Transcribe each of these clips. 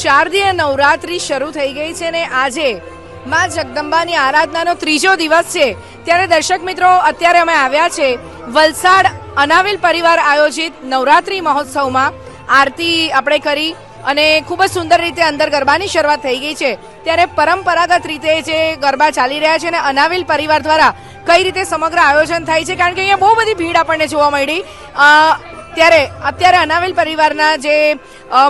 શારદીય નવરાત્રી શરૂ થઈ ગઈ છે ને આજે માં જગદંબાની આરાધનાનો ત્રીજો દિવસ છે. ત્યારે દર્શક મિત્રો, અત્યારે અમે આવ્યા છે વલસાડ અનાવિલ પરિવાર આયોજિત નવરાત્રી મહોત્સવમાં. આરતી આપણે કરી અને ખૂબ જ સુંદર રીતે અંદર ગરબાની શરૂઆત થઈ ગઈ છે. ત્યારે પરંપરાગત રીતે જે ગરબા ચાલી રહ્યા છે અને અનાવિલ પરિવાર દ્વારા કઈ રીતે સમગ્ર આયોજન થાય છે? કારણ કે અહીંયા બહુ બધી ભીડ આપણને જોવા મળી. ત્યારે અત્યારે અનાવિલ પરિવારના જે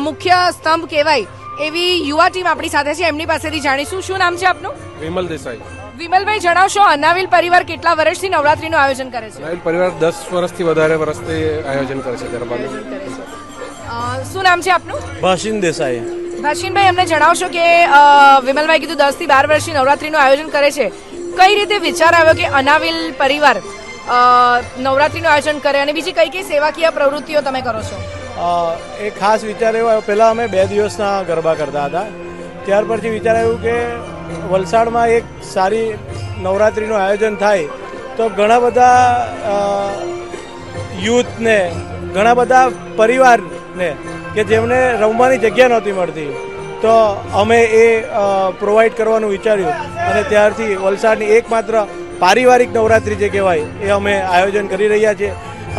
મુખ્ય સ્તંભ કહેવાય એવી યુવા ટીમ આપણી સાથે છે. એમની પાસેથી જાણીશું. શું નામ છે આપનું? વિમલ દેસાઈ. વિમલભાઈ જણાવશો અનાવિલ પરિવાર કેટલા વર્ષથી નવરાત્રીનું આયોજન કરે છે? અનાવિલ પરિવાર દસ વર્ષથી વધારે વર્ષથી આયોજન કરે છે ગરબાનું. શું નામ છે આપનું? ભાષિન દેસાઈ. ભાષિનભાઈ અમને જણાવશો કે વિમલભાઈ કીધું દસથી બાર વર્ષથી નવરાત્રીનું આયોજન કરે છે. કઈ રીતે વિચાર આવ્યો કે અનાવિલ પરિવાર નવરાત્રીનું આયોજન કરે અને બીજી કઈ કઈ સેવાકીય પ્રવૃત્તિઓ તમે કરો છો? એ ખાસ વિચાર એવો, પહેલાં અમે બે દિવસના ગરબા કરતા હતા. ત્યાર પછી વિચાર આવ્યું કે વલસાડમાં એક સારી નવરાત્રિનું આયોજન થાય તો ઘણા બધા યુથને, ઘણા બધા પરિવારને કે જેમને રમવાની જગ્યા નહોતી મળતી, તો અમે એ પ્રોવાઈડ કરવાનું વિચાર્યું. અને ત્યારથી વલસાડની એકમાત્ર પારિવારિક નવરાત્રિ જે કહેવાય, એ અમે આયોજન કરી રહ્યા છીએ.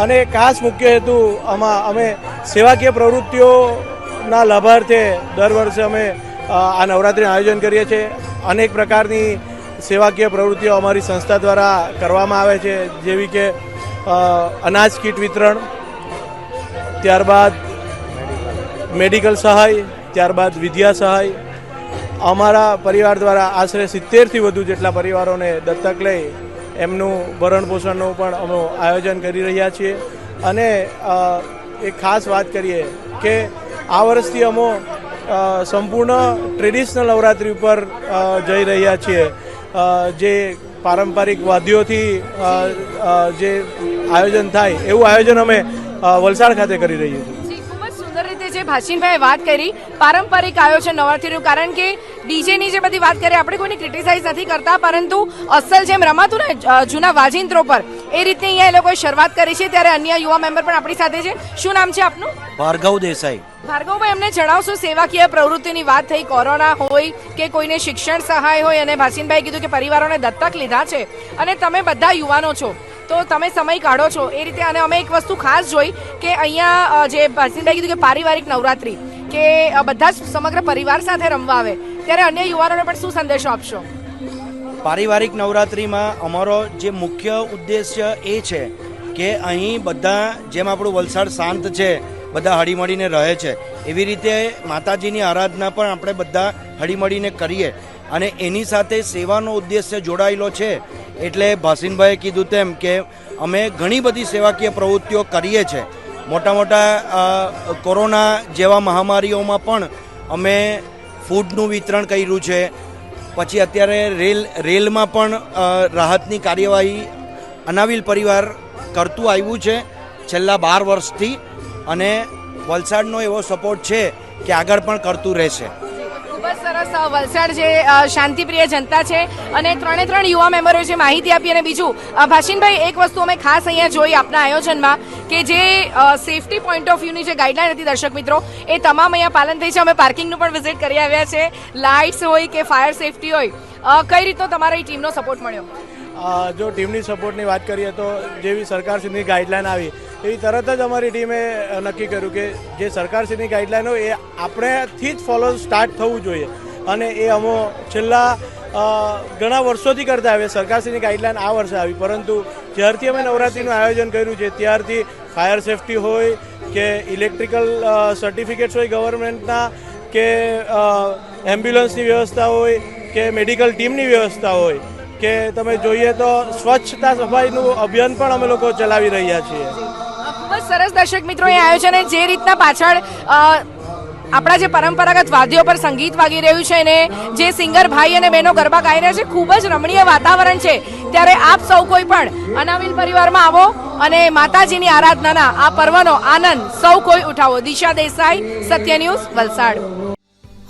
અને ખાસ મુખ્ય હેતુ આમાં અમે સેવાકીય પ્રવૃત્તિઓના લાભાર્થે દર વર્ષે અમે આ નવરાત્રિનું આયોજન કરીએ છીએ. અનેક પ્રકારની સેવાકીય પ્રવૃત્તિઓ અમારી સંસ્થા દ્વારા કરવામાં આવે છે, જેવી કે અનાજ કીટ વિતરણ, ત્યારબાદ મેડિકલ સહાય, ત્યારબાદ વિદ્યા સહાય અમારા પરિવાર દ્વારા આશરે સિત્તેરથી વધુ જેટલા પરિવારોને દત્તક લઈ એમનું ભરણ પોષણનું પણ અમે આયોજન કરી રહ્યા છીએ. અને એક ખાસ વાત કરીએ કે આ વર્ષથી અમો સંપૂર્ણ ટ્રેડિશનલ નવરાત્રિ ઉપર જઈ રહ્યા છીએ. જે પારંપરિક વાદ્યોથી જે આયોજન થાય એવું આયોજન અમે વલસાડ ખાતે કરી રહીએ છીએ. ભાષિનભાઈએ વાત કરી. પારંપરિક આયોજન નવરાત્રીનું કારણ કે ડીજેની જે બધી વાત કરી આપણે કોઈને ક્રિટિસાઇઝ નથી કરતા પરંતુ અસલ જેમ રમાતું ને જૂના વાજિંત્રો પર એ રીતે અહીંયા એ લોકોએ શરૂઆત કરી છે. ત્યારે અન્ય યુવા મેમ્બર પણ આપણી સાથે છે. શું નામ છે આપનું? ભાર્ગવ દેસાઈ. ભાર્ગવભાઈ અમને જણાવશો સેવાકીય પ્રવૃત્તિની વાત થઈ કોરોના હોય કે કોઈને શિક્ષણ સહાય હોય અને ભાસીનભાઈ કીધું કે પરિવારોને દત્તક લીધા છે. અને તમે બધા યુવાનો છો. તો તમે સમય કાઢો છો. એ રીતે અને અમે એક વસ્તુ ખાસ જોઈ કે અહીંયા જે ભાસીનભાઈ કીધું કે પારિવારિક નવરાત્રી, કે બધા જ સમગ્ર પરિવાર સાથે રમવા આવે, ત્યારે અન્ય યુવાનોને પણ શું સંદેશો આપશો? પારિવારિક નવરાત્રિમાં અમારો જે મુખ્ય ઉદ્દેશ્ય એ છે કે અહીં બધા, જેમ આપણું વલસાડ શાંત છે, બધા હળીમળીને રહે છે. એવી રીતે માતાજીની આરાધના પણ આપણે બધા હળીમળીને કરીએ. અને એની સાથે સેવાનો ઉદ્દેશ્ય જોડાયેલો છે. એટલે ભાસીનભાઈએ કીધું તેમ કે અમે ઘણી બધી સેવાકીય પ્રવૃત્તિઓ કરીએ છીએ મોટા મોટા કોરોના જેવા મહામારીઓમાં પણ અમે ફૂડનું વિતરણ કર્યું છે. પછી અત્યારે રેલ, રેલમાં પણ રાહતની કાર્યવાહી અનાવિલ પરિવાર કરતું આવ્યું છે છેલ્લા બાર વર્ષથી. અને વલસાડનો એવો સપોર્ટ છે કે આગળ પણ કરતું રહેશે. સરસ વલસાડ જે શાંતિપ્રિય જનતા છે અને ત્રણે ત્રણ યુવા મેમ્બરોએ જે માહિતી આપી અને બીજું ભાષિનભાઈ, એક વસ્તુ અમે ખાસ અહીંયા જોઈ આપના આયોજનમાં કે જે સેફટી પોઈન્ટ ઓફ વ્યૂની જે ગાઈડલાઈન હતી દર્શક મિત્રો, એ તમામ અહીંયા પાલન થઈ છે. અમે પાર્કિંગનું પણ વિઝિટ કરી આવ્યા છે. લાઇટ્સ હોય કે ફાયર સેફટી હોય કઈ રીતનો તમારી ટીમનો સપોર્ટ મળ્યો? જો ટીમની સપોર્ટની વાત કરીએ તો જેવી સરકારશ્રીની ગાઈડલાઈન આવી, એવી તરત જ અમારી ટીમે નક્કી કર્યું કે જે સરકારશ્રીની ગાઈડલાઈન હોય એ આપણેથી જ ફોલો સ્ટાર્ટ થવું જોઈએ. અને એ અમો છેલ્લા ઘણા વર્ષોથી કરતા આવ્યા સરકારશ્રીની ગાઈડલાઈન આ વર્ષે આવી. પરંતુ જ્યારથી અમે નવરાત્રિનું આયોજન કર્યું છે, ત્યારથી ફાયર સેફટી હોય કે ઇલેક્ટ્રિકલ સર્ટિફિકેટ્સ હોય ગવર્મેન્ટના કે એમ્બ્યુલન્સની વ્યવસ્થા હોય કે મેડિકલ ટીમની વ્યવસ્થા હોય કે તમે જોઈએ તો સ્વચ્છતા સફાઈનું અભિયાન પણ અમે લોકો ચલાવી રહ્યા છીએ. ખૂબ જ સરસ દર્શક મિત્રો એ આયોજન જે રીતના પાછળ આપણા જે પરંપરાગત વાદ્યો પર સંગીત વાગી રહ્યું છે ને જે સિંગર ભાઈ અને બહેનો ગરબા ગાઈ રહ્યા છે, ખૂબ જ રમણીય વાતાવરણ છે. ત્યારે આપ સૌ કોઈ પણ અનાવિલ પરિવારમાં આવો અને માતાજીની આરાધનાના આ પર્વનો આનંદ સૌ કોઈ ઉઠાવો. દિશા દેસાઈ, સત્ય ન્યૂઝ વલસાડ.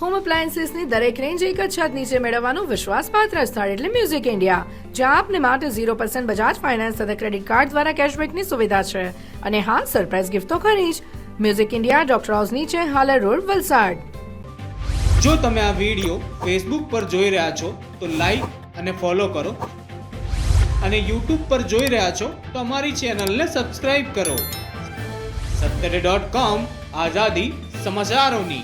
હોમ અપ્લાયન્સીસની દરેક રેન્જ એક જ છત નીચે મેળવવાનું વિશ્વાસપાત્ર સ્થળ એટલે મ્યુઝિક ઇન્ડિયા જ્યાં આપને માટે ઝીરો પર્સન્ટ બજાજ ફાઇનાન્સ તથા ક્રેડિટ કાર્ડ દ્વારા કેશબેકની સુવિધા છે. અને હા સરપ્રાઇઝ ગિફ્ટ તો ખરી જ. મ્યુઝિક ઇન્ડિયા ડોક્ટર હાઉસ નીચે, હાલર રોડ, વલસાડ. જો તમે આ વીડિયો ફેસબુક પર જોઈ રહ્યા છો, તો લાઈક અને ફોલો કરો. અને યુટ્યુબ પર જોઈ રહ્યા છો, તો અમારી ચેનલને સબસ્ક્રાઇબ કરો. સત્તરે ડોટ કોમ આઝાદી સમાચારોની.